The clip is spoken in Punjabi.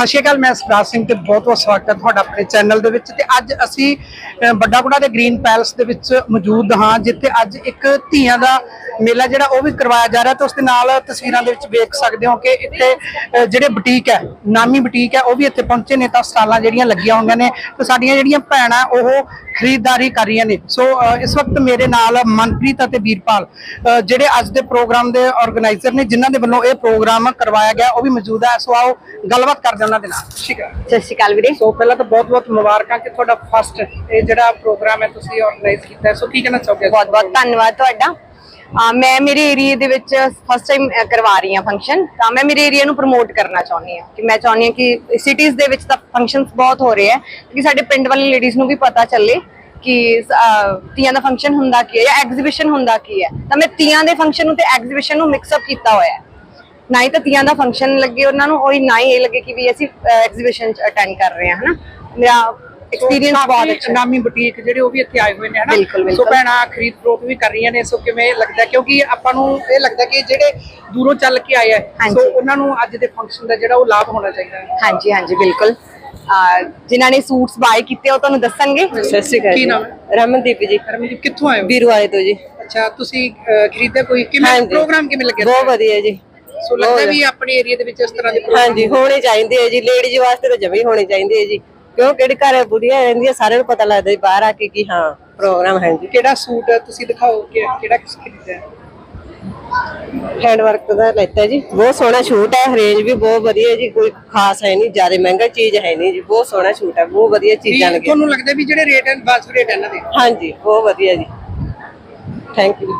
ਸਤਿ ਸ਼੍ਰੀ ਅਕਾਲ ਮੈਂ ਸਤਰਾਜ ਸਿੰਘ ਤੇ ਬਹੁਤ ਬਹੁਤ ਸਵਾਗਤ ਹੈ ਤੁਹਾਡਾ ਆਪਣੇ ਚੈਨਲ ਦੇ ਵਿੱਚ ਤੇ ਅੱਜ ਅਸੀਂ ਅਹ, ਵੱਡਾ ਗੁੜਾ ਦੇ ਗ੍ਰੀਨ ਪੈਲਸ ਦੇ ਵਿੱਚ ਮੌਜੂਦ ਹਾਂ ਜਿੱਥੇ ਅੱਜ ਇੱਕ ਧੀਆਂ ਦਾ ਮੇਲਾ ਜਿਹੜਾ ਉਹ ਵੀ ਕਰਵਾਇਆ ਜਾ ਰਿਹਾ ਤੇ ਉਸ ਦੇ ਨਾਲ ਤਸਵੀਰਾਂ ਦੇ ਵਿੱਚ ਵੇਖ ਸਕਦੇ ਹੋ ਕਿ ਇੱਥੇ ਜਿਹੜੇ ਬੁਟੀਕ ਹੈ ਨਾਮੀ ਬੁਟੀਕ ਹੈ ਉਹ ਵੀ ਇੱਥੇ ਪਹੁੰਚੇ ਨੇ ਤਾਂ ਸਟਾਲਾਂ ਜਿਹੜੀਆਂ ਲੱਗੀਆਂ ਹੋਈਆਂ ਨੇ ਤੇ ਸਾਡੀਆਂ ਜਿਹੜੀਆਂ ਭੈਣਾਂ ਉਹ ਖਰੀਦਦਾਰੀ ਕਰ ਰਹੀਆਂ ਨੇ। ਸੋ ਇਸ ਵਕਤ ਮੇਰੇ ਨਾਲ ਮਨਪ੍ਰੀਤ ਅਤੇ ਵੀਰਪਾਲ ਜਿਹੜੇ ਅੱਜ ਦੇ ਪ੍ਰੋਗਰਾਮ ਦੇ ਆਰਗੇਨਾਈਜ਼ਰ ਨੇ ਜਿਨ੍ਹਾਂ ਦੇ ਵੱਲੋਂ ਇਹ ਪ੍ਰੋਗਰਾਮ ਕਰਵਾਇਆ ਗਿਆ ਉਹ ਵੀ ਮੌਜੂਦ ਹੈ। ਸੋ ਆਓ ਗੱਲਬਾਤ ਕਰਦੇ ਉਹਨਾਂ ਦੇ ਨਾਲ। ਠੀਕ ਹੈ। ਸਤਿ ਸ਼੍ਰੀ ਅਕਾਲ ਵੀਰੇ। ਸੋ ਪਹਿਲਾਂ ਤਾਂ ਬਹੁਤ ਬਹੁਤ ਮੁਬਾਰਕਾਂ ਕਿ ਤੁਹਾਡਾ ਫਸਟ ਇਹ ਜਿਹੜਾ ਪ੍ਰੋਗਰਾਮ ਹੈ ਤੁਸੀਂ ਆਰਗੇਨਾਈਜ਼ ਕੀਤਾ। ਸੋ ਕੀ ਕਹਿਣਾ ਚਾਹੋਗੇ? ਬਹੁਤ ਬਹੁਤ ਧੰਨਵਾਦ ਤੁਹਾਡਾ। ਮੈਂ ਮੇਰੇ ਏਰੀਆ ਦੇ ਵਿੱਚ ਫਸਟ ਟਾਈਮ ਕਰਵਾ ਰਹੀ ਹਾਂ ਫੰਕਸ਼ਨ ਤਾਂ ਮੈਂ ਮੇਰੇ ਏਰੀਆ ਨੂੰ ਪ੍ਰਮੋਟ ਕਰਨਾ ਚਾਹੁੰਦੀ ਹਾਂ ਕਿ ਮੈਂ ਚਾਹੁੰਦੀ ਹਾਂ ਕਿ ਸਿਟੀਜ਼ ਦੇ ਵਿੱਚ ਤਾਂ ਫੰਕਸ਼ਨਸ ਬਹੁਤ ਹੋ ਰਹੇ ਹੈ ਕਿ ਸਾਡੇ ਪਿੰਡ ਵਾਲੀ ਲੇਡੀਜ਼ ਨੂੰ ਵੀ ਪਤਾ ਚੱਲੇ ਕਿ ਤੀਆਂ ਦਾ ਫੰਕਸ਼ਨ ਹੁੰਦਾ ਕੀ ਹੈ ਜਾਂ ਐਗਜ਼ੀਬਿਸ਼ਨ ਹੁੰਦਾ ਕੀ ਹੈ। ਤਾਂ ਮੈਂ ਤੀਆਂ ਦੇ ਫੰਕਸ਼ਨ ਨੂੰ ਤੇ ਐਗਜ਼ੀਬਿਸ਼ਨ ਨੂੰ ਮਿਕਸ ਅਪ ਕੀਤਾ ਹੋਇਆ ਹੈ। ਨਾ ਹੀ ਤਾਂ ਤੀਆਂ ਦਾ ਫੰਕਸ਼ਨ ਲੱਗੇ ਉਹਨਾਂ ਨੂੰ, ਉਹੀ ਨਾ ਹੀ ਇਹ ਲੱਗੇ ਕਿ ਵੀ ਅਸੀਂ ਐਗਜ਼ੀਬਿਸ਼ਨ ਅਟੈਂਡ ਕਰ ਰਹੇ ਹਾਂ, ਹਨਾ? ਮੇਰਾ ਐਕਸਪੀਰੀਅੰਸ ਬਹੁਤ ਅੱਛਾ। ਨਾਮੀ ਬੁਟੀਕ ਜਿਹੜੇ ਉਹ ਵੀ ਇੱਥੇ ਆਏ ਹੋਏ ਨੇ ਹਨਾ? ਸੋ। ਭੈਣਾਂ ਖਰੀਦ ਫਰੋਖ ਵੀ ਕਰ ਰਹੀਆਂ ਨੇ ਸੋ ਕਿਵੇਂ ਲੱਗਦਾ? ਕਿਉਂਕਿ ਆਪਾਂ ਨੂੰ ਇਹ ਲੱਗਦਾ ਕਿ ਜਿਹੜੇ ਦੂਰੋਂ ਚੱਲ ਕੇ ਆਏ ਆ। ਸੋ ਉਹਨਾਂ ਨੂੰ ਅੱਜ ਦੇ ਫੰਕਸ਼ਨ ਦਾ ਜਿਹੜਾ ਉਹ ਲਾਭ ਹੋਣਾ ਚਾਹੀਦਾ ਹੈ। ਹਾਂਜੀ ਹਾਂਜੀ ਬਿਲਕੁਲ। ਜਿਨ੍ਹਾਂ ਨੇ ਸੂਟਸ ਬਾਏ ਕੀਤੇ ਉਹ ਤੁਹਾਨੂੰ ਦੱਸਣਗੇ। ਸਤਿ ਸ਼੍ਰੀ ਅਕਾਲ ਕੀ ਨਾਮ? ਹੈ? ਰਮਨਦੀਪ ਜੀ। ਰਮਨਦੀਪ ਕਿੱਥੋਂ ਆਏ ਹੋ? ਵੀਰੂ ਆਏ ਤੋਂ ਜੀ। ਅੱਛਾ ਤੁਸੀਂ ਖਰੀਦਿਆ ਕੋਈ? ਕਿਵੇਂ। ਪ੍ਰੋਗਰਾਮ ਕਿਵੇਂ ਲੱਗਿਆ ਬਹੁਤ ਵਧੀਆ ਜੀ। ਸੋ ਲੱਗਦਾ ਵੀ ਆਪਣੇ ਏਰੀਆ ਦੇ ਵਿੱਚ ਇਸ ਤਰ੍ਹਾਂ ਦੇ ਹਾਂਜੀ ਹੋਣੇ ਚਾਹੀਦੇ ਆ ਜੀ। ਲੇਡੀਜ਼ ਵਾਸਤੇ ਤਾਂ ਜਮੀ ਹੋਣੇ ਚਾਹੀਦੇ ਆ ਜੀ। ਕਿਉਂ? ਕਿਹੜੇ ਘਰ ਬੁੜੀਆਂ ਰਹਿੰਦੀਆਂ ਸਾਰਿਆਂ ਨੂੰ ਪਤਾ ਲੱਗਦਾ ਜੀ ਬਾਹਰ ਆ ਕੇ ਕਿ ਹਾਂ ਪ੍ਰੋਗਰਾਮ ਹੈ ਜੀ ਕਿਹੜਾ ਸੂਟ ਤੁਸੀਂ ਦਿਖਾਓ ਕਿ ਕਿਹੜਾ ਕਿਸ ਖਰੀਦਿਆ? ਹੈਂਡ ਵਰਕ ਦਾ ਲੈਤਾ ਜੀ। ਬਹੁਤ ਸੋਹਣਾ ਸ਼ੂਟ ਹੈ ਰੇਂਜ ਵੀ ਬਹੁਤ ਵਧੀਆ ਜੀ ਕੋਈ ਖਾਸ ਹੈ ਨਹੀਂ ਜ਼ਿਆਦਾ ਮਹਿੰਗਾ ਚੀਜ਼ ਹੈ ਨਹੀਂ ਜੀ ਬਹੁਤ ਸੋਹਣਾ ਸ਼ੂਟ ਹੈ ਬਹੁਤ ਵਧੀਆ ਚੀਜ਼ਾਂ ਲੱਗੀਆਂ। ਤੁਹਾਨੂੰ ਲੱਗਦਾ ਵੀ ਜਿਹੜੇ ਰੇਟ ਹਨ ਬਾਸ ਰੇਟ ਇਹਨਾਂ ਦੇ? ਹਾਂਜੀ ਬਹੁਤ ਵਧੀਆ ਜੀ। Thank you